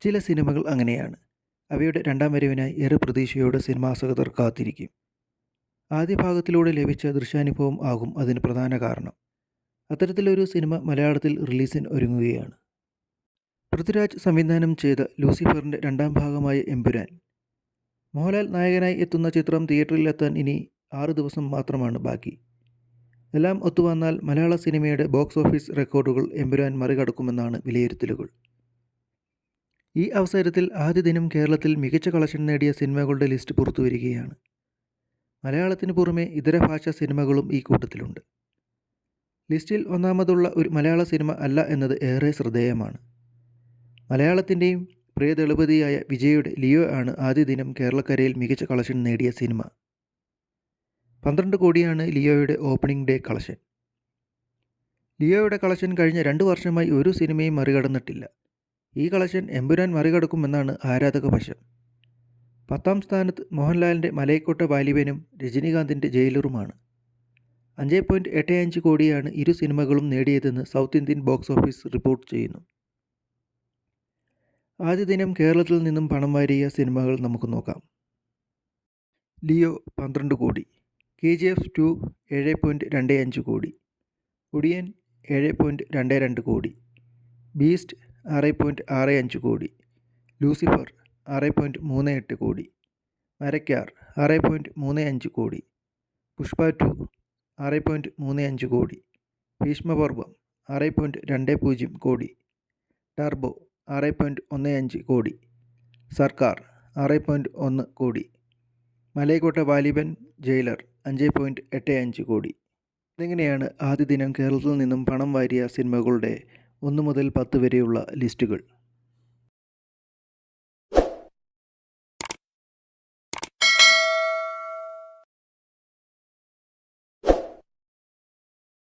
ചില സിനിമകൾ അങ്ങനെയാണ്. അവയുടെ രണ്ടാം വരവിനായി ഏറെ പ്രതീക്ഷയോടെ സിനിമാസകതർ കാത്തിരിക്കും. ആദ്യ ഭാഗത്തിലൂടെ ലഭിച്ച ദൃശ്യാനുഭവം ആകും അതിന് പ്രധാന കാരണം. അത്തരത്തിലൊരു സിനിമ മലയാളത്തിൽ റിലീസിന് ഒരുങ്ങുകയാണ്. പൃഥ്വിരാജ് സംവിധാനം ചെയ്ത ലൂസിഫറിന്റെ രണ്ടാം ഭാഗമായ എമ്പുരാൻ. മോഹൻലാൽ നായകനായി എത്തുന്ന ചിത്രം തിയേറ്ററിലെത്താൻ ഇനി ആറ് ദിവസം മാത്രമാണ് ബാക്കി. എല്ലാം ഒത്തുവന്നാൽ മലയാള സിനിമയുടെ ബോക്സ് ഓഫീസ് റെക്കോർഡുകൾ എമ്പുരാൻ മറികടക്കുമെന്നാണ് വിലയിരുത്തലുകൾ. ഈ അവസരത്തിൽ ആദ്യ ദിനം കേരളത്തിൽ മികച്ച കളക്ഷൻ നേടിയ സിനിമകളുടെ ലിസ്റ്റ് പുറത്തുവരികയാണ് മലയാളത്തിന് പുറമെ ഇതര ഭാഷാ സിനിമകളും ഈ കൂട്ടത്തിലുണ്ട്. ലിസ്റ്റിൽ ഒന്നാമതുള്ള ഒരു മലയാള സിനിമ അല്ല എന്നത് ഏറെ ശ്രദ്ധേയമാണ്. മലയാളത്തിന്റെയും പ്രിയ ദളപതിയായ വിജയുടെ ലിയോ ആണ് ആദ്യ ദിനം കേരളക്കരയിൽ മികച്ച കളക്ഷൻ നേടിയ സിനിമ. പന്ത്രണ്ട് കോടിയാണ് ലിയോയുടെ ഓപ്പണിംഗ് ഡേ കളക്ഷൻ. ലിയോയുടെ കളക്ഷൻ കഴിഞ്ഞ രണ്ട് വർഷമായി ഒരു സിനിമയും മറികടന്നിട്ടില്ല. ഈ കളക്ഷൻ എമ്പുരാൻ മറികടക്കുമെന്നാണ് ആരാധക വശം പത്താം സ്ഥാനത്ത് മോഹൻലാലിന്റെ മലയക്കോട്ട വാലിബനും രജനീകാന്തിന്റെ ജയിലറുമാണ്. അഞ്ച് പോയിന്റ് എട്ട് അഞ്ച് കോടിയാണ് ഇരു സിനിമകളും നേടിയതെന്ന് South Indian box office report ചെയ്യുന്നു. ആദ്യ ദിനം കേരളത്തിൽ നിന്നും പണം വാരിയ സിനിമകൾ നമുക്ക് നോക്കാം. ലിയോ പന്ത്രണ്ട് crore K G F two ഏഴ് പോയിന്റ് രണ്ട് അഞ്ച് കോടി ഒടിയൻ ഏഴ് പോയിന്റ് രണ്ട് രണ്ട് കോടി ബീസ്റ്റ് ആറ് പോയിന്റ് ആറ് അഞ്ച് കോടി. ലൂസിഫർ ആറ് പോയിന്റ് മൂന്ന് എട്ട് കോടി. മരക്കാർ ആറ് പോയിന്റ് മൂന്ന് അഞ്ച് കോടി. പുഷ്പ ടു ആറ് പോയിന്റ് മൂന്ന് അഞ്ച് കോടി. ഭീഷ്മപർവം ആറ് പോയിന്റ് രണ്ട് പൂജ്യം കോടി. ടർബോ ആറ് പോയിന്റ് ഒന്ന് അഞ്ച് കോടി. സർക്കാർ ആറ് പോയിന്റ് ഒന്ന് കോടി. മലയക്കോട്ട വാലിബൻ ജയിലർ അഞ്ച് പോയിന്റ് എട്ട് അഞ്ച് കോടി. ഇതെങ്ങനെയാണ് ആദ്യ ദിനം കേരളത്തിൽ നിന്നും പണം വാരിയ സിനിമകളുടെ ഒന്ന് മുതൽ പത്ത് വരെയുള്ള ലിസ്റ്റുകൾ.